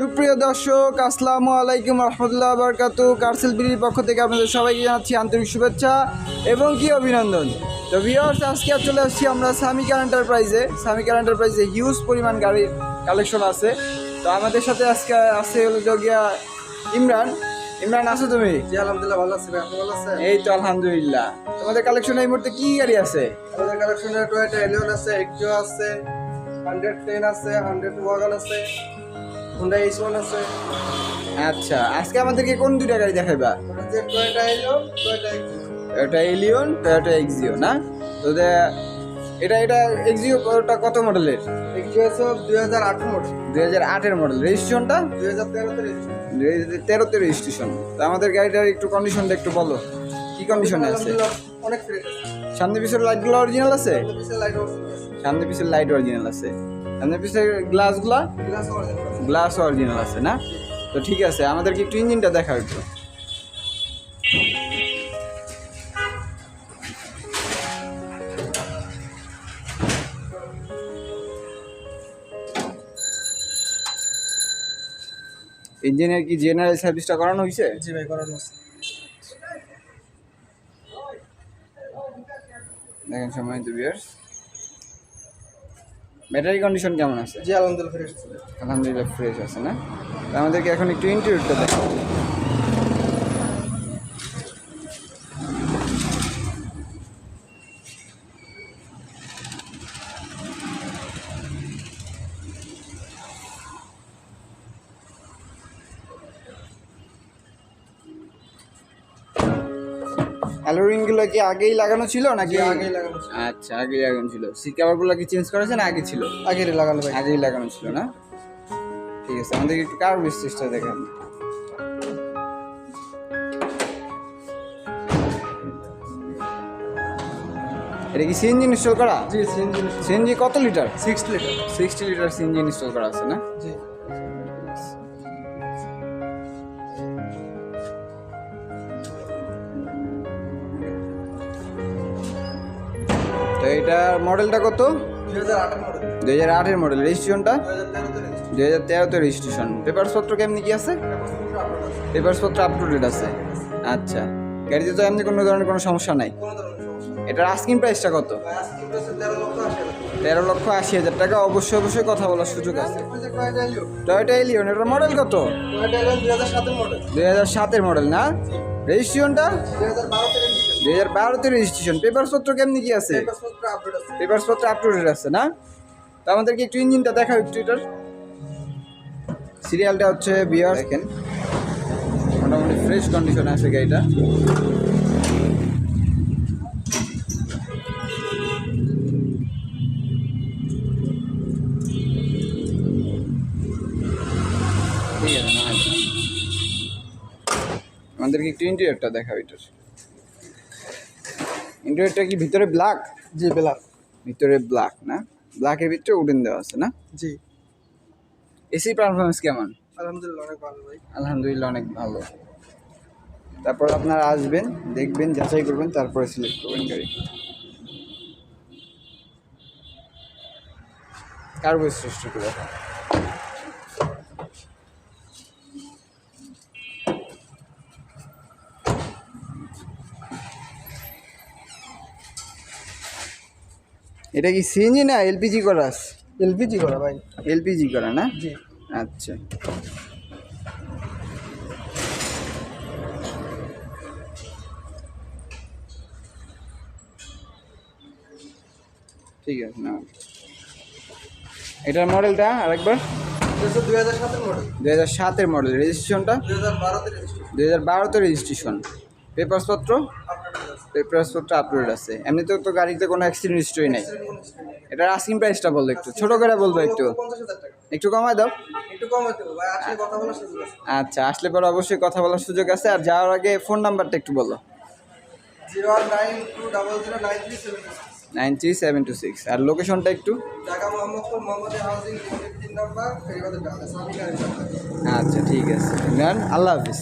সুপ্রিয় দর্শক আসসালামু আলাইকুম রহমতুল্লাহ বরকাতু। কার্সেল বিড়ির পক্ষ থেকে আপনাদের সবাইকে জানাচ্ছি আন্তরিক শুভেচ্ছা এবং কি অভিনন্দন। তো ভিওর্স আজকে চলে আসছি আমরা সামিকার এন্টারপ্রাইজে সামিকার এন্টারপ্রাইজে হিউজ পরিমাণ গাড়ির কালেকশন আছে। তো আমাদের সাথে আজকে আছে হলো যোগিয়া ইমরান। ইমরান আছো তুমি? জি আলহামদুলিল্লাহ ভালো আছি আপনি ভালো আছেন? এই তো আলহামদুলিল্লাহ। তোমাদের কালেকশন এই মুহূর্তে কি গাড়ি আছে? আমাদের কালেকশনে টয়োটা এলিয়ন আছে এক্সো আছে হান্ড্রেড টেন আছে হান্ড্রেড ওয়াগন আছে। হুন্ডা এইচ ওয়ান আছে। আচ্ছা আজকে আমাদেরকে কোন দুইটা গাড়ি দেখাইবা? এটা এলিয়ন টয়োটা এক্সিও না? তো এটা এটা এক্সিওটা কত মডেলের? এক্সো আছে দুই হাজার আট মডেল দুই হাজার আটের মডেল রেজিস্ট্রেশনটা দুই হাজার তেরোতে রেজিস্ট্রেশন তেরোতে রেজিস্ট্রেশন তো আমাদের গাড়িটার একটু কন্ডিশনটা একটু বলো। কি কন্ডিশনে আছে? অনেক সামনে পিছের লাইটগুলো অরিজিনাল আছে? সামনে পিছের লাইট অরিজিনাল আছে। সামনে পিছের গ্লাসগুলা গ্লাস অরিজিনাল আছে না? তো ঠিক আছে আমাদেরকে একটু ইঞ্জিনটা দেখাও একটু। ইঞ্জিনের কি জেনারেল সার্ভিসটা করানো হয়েছে জি ভাই করানো আছে দেখেন সময় তো বিয়ার্স ব্যাটারি কন্ডিশন কেমন আছে? জি আলহামদুলিল্লাহ ফ্রেশ আছে। আলহামদুলিল্লাহ ফ্রেশ আছে না? আমাদেরকে এখন একটু ইন্টারভিউটা দেখাও। অ্যালোরিংগুলো কি আগেই লাগানো ছিল নাকি? আগেই লাগানো ছিল। আচ্ছা আগেই লাগানো ছিল। সিট কাভারগুলো কি চেঞ্জ করেছে না আগে ছিল? আগের লাগানো ভাই আগেই লাগানো ছিল না? ঠিক আছে আমাদের একটু কার বিশেষটা দেখান। এটা কি সিএনজি ইনস্টল করা? জি সিএনজি সিএনজি কত litre six litre sixty litre CNG install করা আছে না? জি। তো এটার মডেলটা কত? দুই হাজার আটের মডেল রেজিস্ট্রেশনটা দুই হাজার তেরোতে রেজিস্ট্রেশন পেপারসপত্র কেমনি কি আছে? পেপারসপত্র আপ টু ডেট আছে। আচ্ছা। গাড়িতে তো এমনি কোনো ধরনের কোনো সমস্যা নাই। এটার আস্কিং প্রাইসটা কত? তেরো লক্ষ আশি হাজার টাকা। অবশ্যই অবশ্যই কথা বলার সুযোগ আছে। যে এলিয়ন, টয়োটা এটার মডেল কত? টয়োটা দুই হাজার সাতের মডেল না? রেজিস্ট্রেশনটা দুই হাজার বারোতে রেজিস্ট্রেশন পেপারসপত্র কেমনি কি আছে? পেপারসপত্র আপ টু ডেট আছে না? তো আমাদেরকে একটু ইঞ্জিনটা দেখাও একটু এটার। সিরিয়ালটা হচ্ছে বিয়ার দেখেন। মোটামুটি ফ্রেশ কন্ডিশনে আছে গাড়িটা। আমাদেরকে একটু ইন্টেরিয়রটা দেখাও এটার। ইন্টেরিয়রটা কি ভিতরে ব্ল্যাক জি ব্ল্যাক ভিতরে ব্ল্যাক না? ব্ল্যাকের ভিতরে উডেন দেওয়া আছে না? জি। এসি পারফরমেন্স কেমন? আলহামদুলিল্লাহ অনেক ভালো ভাই। আলহামদুলিল্লাহ অনেক ভালো। তারপর আপনারা আসবেন দেখবেন যাচাই করবেন তারপরে সিলেক্ট করবেন গাড়ি। কার। বৈশিষ্ট্য এটা কি সিএনজি না এলপিজি করা? এলপিজি করা ভাই। এলপিজি করা না? জি। আচ্ছা। ঠিক আছে না এটার মডেলটা আরেকবার। দুই হাজার সাতের মডেল। দুই হাজার সাতের মডেল। রেজিস্ট্রেশনটা দুই হাজার বারোতে রেজিস্ট্রেশন দুই আছে পেপারসপত্র আপলোড আছে। এমনিতেও তো গাড়িতে কোনো অ্যাক্সিডেন্ট হিস্ট্রি নেই। এটার আস্কিং প্রাইসটা বলল একটু। ছোট করে বলব একটু। একটু কমায় দাও। আচ্ছা আসলে পরে অবশ্যই কথা বলার সুযোগ আছে। আর যাওয়ার আগে ফোন নাম্বারটা একটু বলো। Nine three seven two six. আর লোকেশনটা একটু। আচ্ছা ঠিক আছে। আল্লাহ হাফিজ।